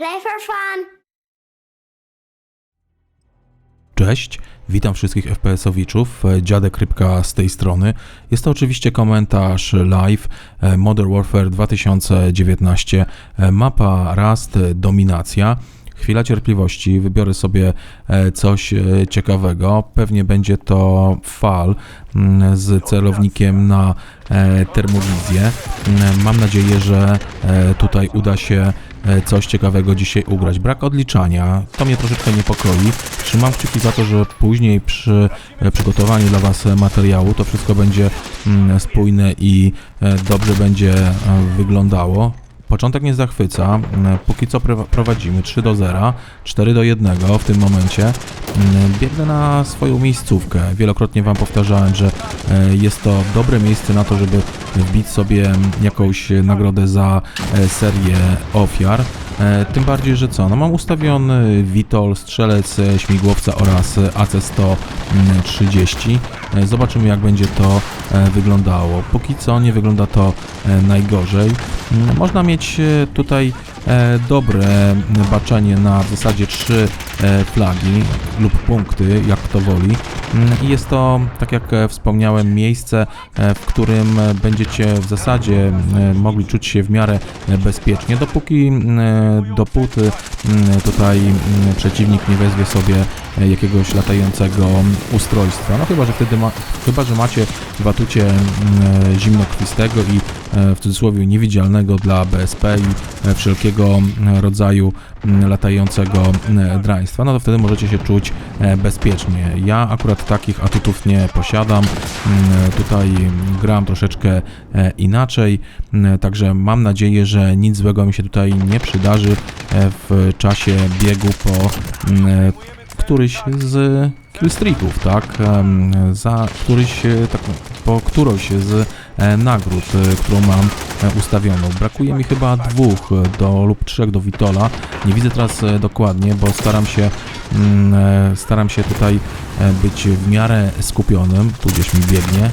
Play for fun. Cześć, witam wszystkich FPS-owiczów, e, Dziadek Rybka z tej strony. Jest to oczywiście komentarz live e, Modern Warfare 2019, e, mapa Rust, dominacja. Chwila cierpliwości, wybiorę sobie coś ciekawego. Pewnie będzie to fal mm, z celownikiem na termowizję. Mm, Mam nadzieję, że tutaj uda się coś ciekawego dzisiaj ugrać. Brak odliczania, to mnie troszeczkę niepokoi. Trzymam kciuki za to, że później przy e, przygotowaniu dla Was e, materiału to wszystko będzie mm, spójne i e, dobrze będzie e, wyglądało. Początek nie zachwyca. Mm, Póki co pr- prowadzimy 3 do 0, 4 do 1 w tym momencie. Mm, Biegnę na swoją miejscówkę. Wielokrotnie Wam powtarzałem, że e, jest to dobre miejsce na to, żeby wbić sobie mm, jakąś nagrodę za e, serię ofiar. E, Tym bardziej, że co? No mam ustawiony Vitol, strzelec śmigłowca oraz e, AC-130. E, Zobaczymy jak będzie to e, wyglądało. Póki co nie wygląda to e, najgorzej. Mm, Można mieć tutaj dobre baczenie na w zasadzie trzy flagi lub punkty, jak kto woli. Mm, I jest to, tak jak wspomniałem, miejsce, w którym będziecie w zasadzie mogli czuć się w miarę bezpiecznie, dopóki dopóty mm, tutaj przeciwnik nie wezwie sobie jakiegoś latającego ustrojstwa. No chyba, że wtedy ma, chyba, że macie w atucie mm, zimnokrwistego i e, w cudzysłowie niewidzialnego dla BSP i e, wszelkiego mm, rodzaju mm, latającego draństwa, no to wtedy możecie się czuć e, bezpiecznie. Ja akurat takich atutów nie posiadam. Tutaj gram troszeczkę inaczej, także mam nadzieję, że nic złego mi się tutaj nie przydarzy w czasie biegu po któryś z killstreaków, tak? Za któryś, e, tak, po którąś z e, nagród, e, którą mam ustawioną. Brakuje mi chyba dwóch do, lub trzech do Witola. Nie widzę teraz dokładnie, bo staram się mm, staram się tutaj być w miarę skupionym. Tu gdzieś mi biegnie.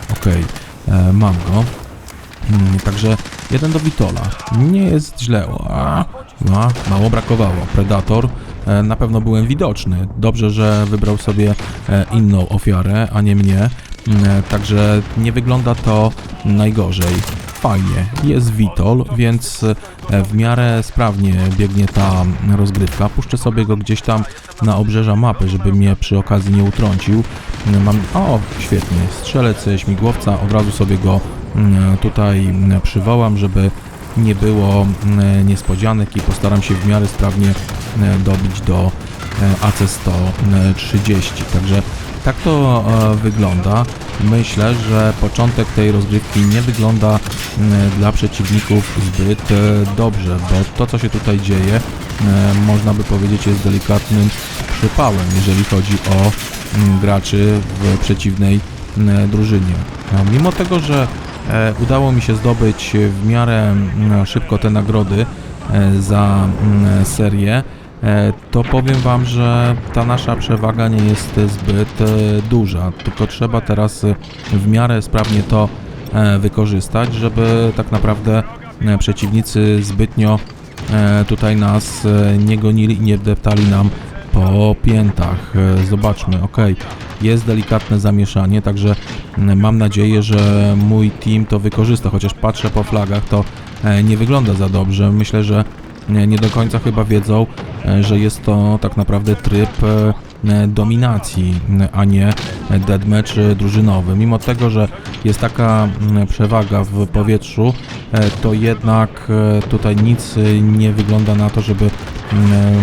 E, mam go. Mm, Także jeden do Witola. Nie jest źle. A, mało brakowało. Predator. E, Na pewno byłem widoczny. Dobrze, że wybrał sobie e, inną ofiarę, a nie mnie. Mm, e, Także nie wygląda to najgorzej. Fajnie. Jest Witol, więc w miarę sprawnie biegnie ta rozgrywka. Puszczę sobie go gdzieś tam na obrzeża mapy, żeby mnie przy okazji nie utrącił. Mm, Mam... O, świetnie. Strzelec śmigłowca. Od razu sobie go mm, tutaj przywołam, żeby nie było niespodzianek i postaram się w miarę sprawnie dobić do e, AC-130. Także tak to e, wygląda. Myślę, że początek tej rozgrywki nie wygląda dla przeciwników zbyt e, dobrze, bo to co się tutaj dzieje, e, można by powiedzieć jest delikatnym przypałem, jeżeli chodzi o graczy w przeciwnej drużynie. E, Mimo tego, że e, udało mi się zdobyć w miarę szybko te nagrody e, za mm, serię, e, to powiem Wam, że ta nasza przewaga nie jest zbyt e, duża, tylko trzeba teraz e, w miarę sprawnie to e, wykorzystać, żeby tak naprawdę e, przeciwnicy zbytnio e, tutaj nas e, nie gonili i nie deptali nam po piętach. E, Zobaczmy, ok, jest delikatne zamieszanie, także mm, mam nadzieję, że mój team to wykorzysta, chociaż patrzę po flagach, to e, nie wygląda za dobrze. Myślę, że nie do końca chyba wiedzą, e, że jest to tak naprawdę tryb e, e, dominacji, a nie deadmatch e, drużynowy. Mimo tego, że jest taka przewaga w powietrzu, e, to jednak e, tutaj nic e, nie wygląda na to, żeby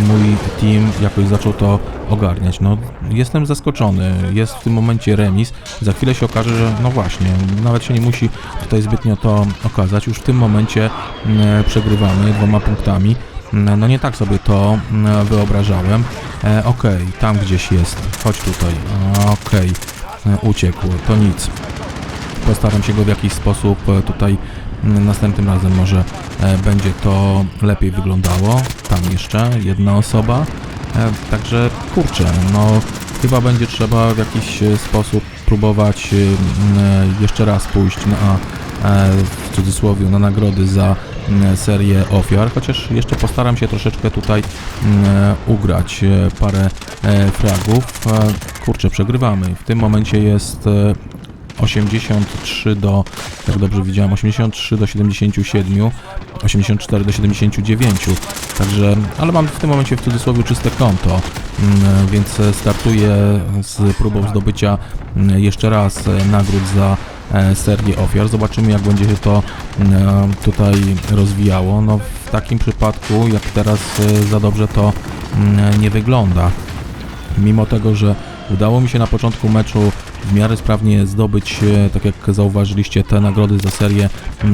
mój team jakoś zaczął to ogarniać. No, jestem zaskoczony. Jest w tym momencie remis. Za chwilę się okaże, że no właśnie, nawet się nie musi tutaj zbytnio to okazać. Już w tym momencie m, przegrywamy dwoma punktami. M, No nie tak sobie to m, wyobrażałem. E, Okej, tam gdzieś jest. Chodź tutaj. Okej, E, uciekł. To nic. Postaram się go w jakiś sposób e, tutaj mm, następnym razem może e, będzie to lepiej wyglądało. Tam jeszcze jedna osoba. E, Także kurczę, no chyba będzie trzeba w jakiś e, sposób próbować e, jeszcze raz pójść na w cudzysłowie na nagrody za serię ofiar, chociaż jeszcze postaram się troszeczkę tutaj ugrać parę fragów. Kurczę, przegrywamy. W tym momencie jest 83 do, jak dobrze widziałem, 83 do 77, 84 do 79. Także, ale mam w tym momencie w cudzysłowie czyste konto, mm, więc startuję z próbą zdobycia mm, jeszcze raz e, nagród za e, serię ofiar. Zobaczymy jak będzie się to mm, tutaj rozwijało. No w takim przypadku jak teraz e, za dobrze to mm, nie wygląda. Mimo tego, że udało mi się na początku meczu w miarę sprawnie zdobyć, e, tak jak zauważyliście, te nagrody za serię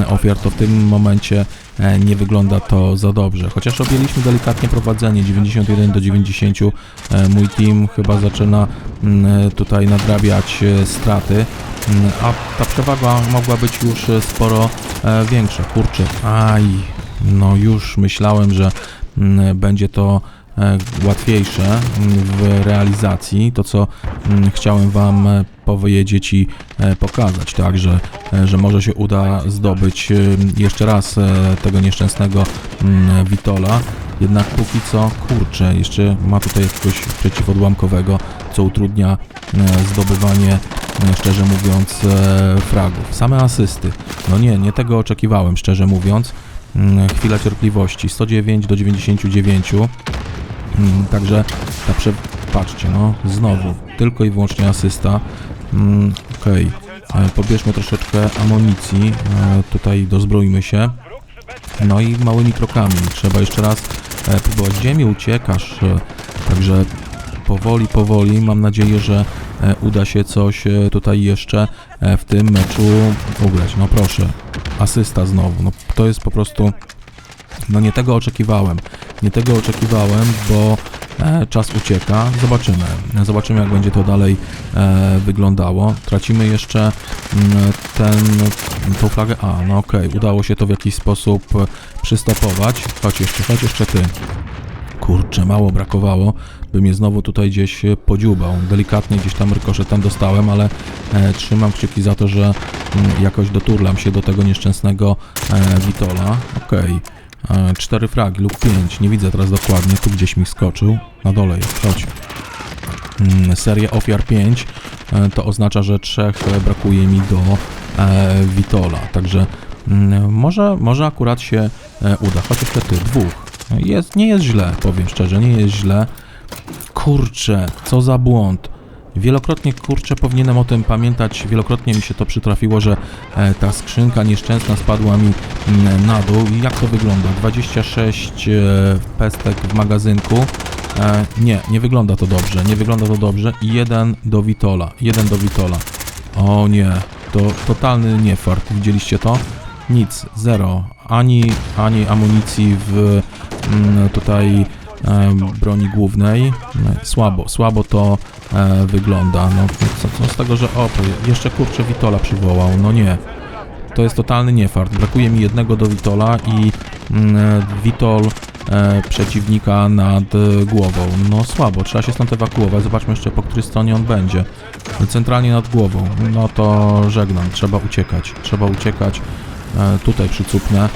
ofiar, to w tym momencie e, nie wygląda to za dobrze. Chociaż objęliśmy delikatnie prowadzenie 91 do 90. e, Mój team chyba zaczyna tutaj nadrabiać straty, a ta przewaga mogła być już sporo większa. Kurczę, aj, no już myślałem, że będzie to łatwiejsze w realizacji. To, co chciałem Wam powiedzieć i e, pokazać, tak, że, e, że może się uda zdobyć e, jeszcze raz tego nieszczęsnego mm, Witola. Jednak póki co, kurczę, jeszcze ma tutaj jakiegoś przeciwodłamkowego, co utrudnia zdobywanie, szczerze mówiąc, fragów. Same asysty. No nie, nie tego oczekiwałem, szczerze mówiąc. Mm, Chwila cierpliwości. 109 do 99. Mm, Także ta prze... Patrzcie, no, znowu, tylko i wyłącznie asysta. Mm, Okej, E, pobierzmy troszeczkę amunicji, e, tutaj dozbroimy się. No i małymi krokami, trzeba jeszcze raz e, próbować. Gdzie mi uciekasz? E, Także powoli, powoli, mam nadzieję, że e, uda się coś tutaj jeszcze w tym meczu ugrać. No proszę, asysta znowu, no to jest po prostu... No nie tego oczekiwałem. Nie tego oczekiwałem, bo czas ucieka. Zobaczymy. Zobaczymy, jak będzie to dalej e, wyglądało. Tracimy jeszcze mm, ten, tą flagę. A, no okej, udało się to w jakiś sposób e, przystopować. Chodź jeszcze, chodź jeszcze ty. Kurczę, mało brakowało, by mnie znowu tutaj gdzieś e, podziubał. Delikatnie gdzieś tam rykoszetem dostałem, ale e, trzymam kciuki za to, że mm, jakoś doturlam się do tego nieszczęsnego e, Witola. Okej. E, Cztery fragi lub pięć, nie widzę teraz dokładnie, tu gdzieś mi skoczył. Na dole jest, chodź. Mm, Serię ofiar 5 to oznacza, że trzech e, brakuje mi do e, także mm, może, może akurat się e, uda, chociaż te dwóch. Jest, nie jest źle, powiem szczerze, nie jest źle. Kurczę, co za błąd. Wielokrotnie, kurczę, powinienem o tym pamiętać. Wielokrotnie mi się to przytrafiło, że e, ta skrzynka nieszczęsna spadła mi mm, na dół. I jak to wygląda? 26 e, pestek w magazynku. E, nie, nie wygląda to dobrze. Nie wygląda to dobrze. I jeden do Witola. Jeden do Witola. O nie, to totalny niefart. Widzieliście to? Nic, zero. Ani, ani amunicji w mm, tutaj broni głównej. No, Słabo, słabo to e, wygląda. No, co, co z tego, że o, jeszcze kurczę Witola przywołał. No nie. To jest totalny niefart. Brakuje mi jednego do Witola i mm, e, Witol e, przeciwnika nad e, głową. No słabo, trzeba się stąd ewakuować. Zobaczmy jeszcze po której stronie on będzie. Centralnie nad głową. No to żegnam, trzeba uciekać. Trzeba uciekać. E, tutaj przycupnę.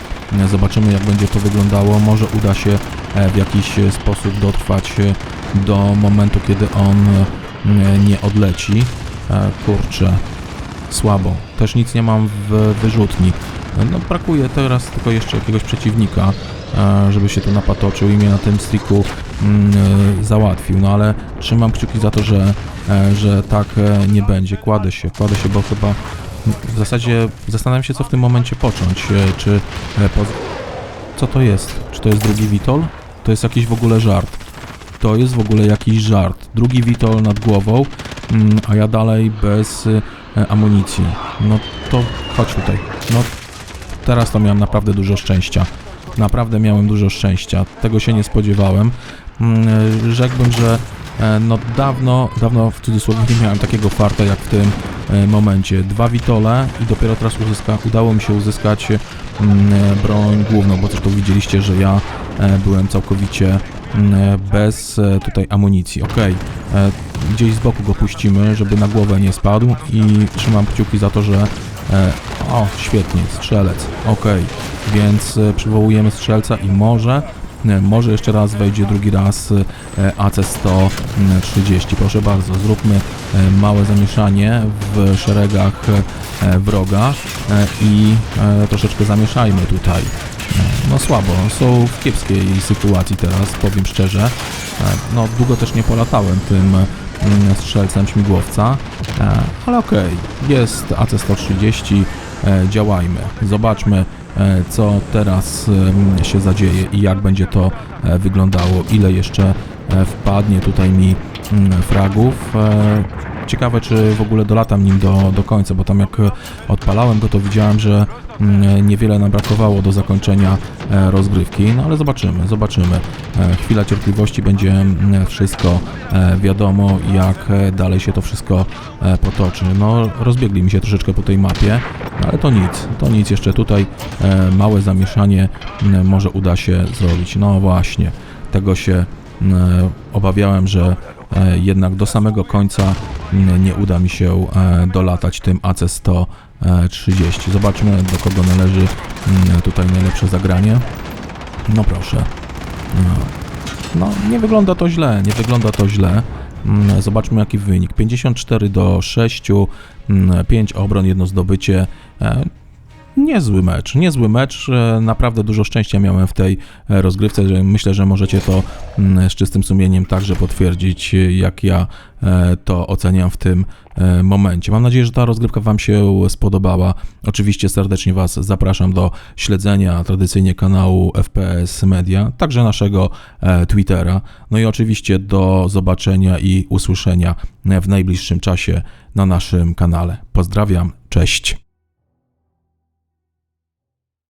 Zobaczymy jak będzie to wyglądało. Może uda się e, w jakiś e, sposób dotrwać e, do momentu, kiedy on nie odleci. Kurczę, słabo. Też nic nie mam w wyrzutni. No brakuje teraz tylko jeszcze jakiegoś przeciwnika, żeby się tu napatoczył i mnie na tym striku mm, załatwił. No ale trzymam kciuki za to, że, że tak nie będzie. Kładę się, kładę się, bo chyba w zasadzie zastanawiam się, co w tym momencie począć. e, Czy e. Co to jest? Czy to jest drugi Witol? To jest jakiś w ogóle żart. To jest w ogóle jakiś żart. Drugi Witol nad głową, mm, a ja dalej bez e, amunicji. No to chodź tutaj. No teraz to miałem naprawdę dużo szczęścia. Naprawdę miałem dużo szczęścia. Tego się nie spodziewałem. Mm, Rzekłbym, że no dawno, dawno w cudzysłowie nie miałem takiego farta jak w tym momencie. Dwa witole i dopiero teraz uzyska, udało mi się uzyskać e, broń główną, bo zresztą widzieliście, że ja e, byłem całkowicie e, bez e, tutaj amunicji. E, gdzieś z boku go puścimy, żeby na głowę nie spadł i trzymam kciuki za to, że E, o, świetnie, strzelec. Okej, więc e, przywołujemy strzelca i może, e, może jeszcze raz wejdzie drugi raz e, AC-130. Proszę bardzo, zróbmy e, małe zamieszanie w szeregach e, wroga i troszeczkę zamieszajmy tutaj. No słabo, są w kiepskiej sytuacji teraz, powiem szczerze. No długo też nie polatałem tym strzelcem śmigłowca, ale okej, jest AC-130, e, działajmy. Zobaczmy, co teraz się zadzieje i jak będzie to e, wyglądało, ile jeszcze e, wpadnie tutaj mi mm, fragów. E, Ciekawe, czy w ogóle dolatam nim do, do końca, bo tam jak e, odpalałem go, to widziałem, że niewiele nam brakowało do zakończenia e, rozgrywki, no ale zobaczymy, zobaczymy. E, Chwila cierpliwości będzie mm, wszystko e, wiadomo, jak dalej się to wszystko potoczy. No, rozbiegli mi się troszeczkę po tej mapie, ale to nic, to nic, jeszcze tutaj małe zamieszanie m, może uda się zrobić. No właśnie, tego się obawiałem, że jednak do samego końca nie uda mi się dolatać tym AC-130. Zobaczmy, do kogo należy m, tutaj najlepsze zagranie. No proszę. No. No, nie wygląda to źle, nie wygląda to źle. Mm, Zobaczmy jaki wynik. 54 do 6, 5 obron, jedno zdobycie. Niezły mecz, niezły mecz. E, Naprawdę dużo szczęścia miałem w tej e, rozgrywce. Myślę, że możecie to mm, z czystym sumieniem także potwierdzić, jak ja e, to oceniam w tym momencie. Mam nadzieję, że ta rozgrywka Wam się spodobała. Oczywiście serdecznie Was zapraszam do śledzenia tradycyjnie kanału FPS Media, także naszego Twittera. No i oczywiście do zobaczenia i usłyszenia w najbliższym czasie na naszym kanale. Pozdrawiam, cześć.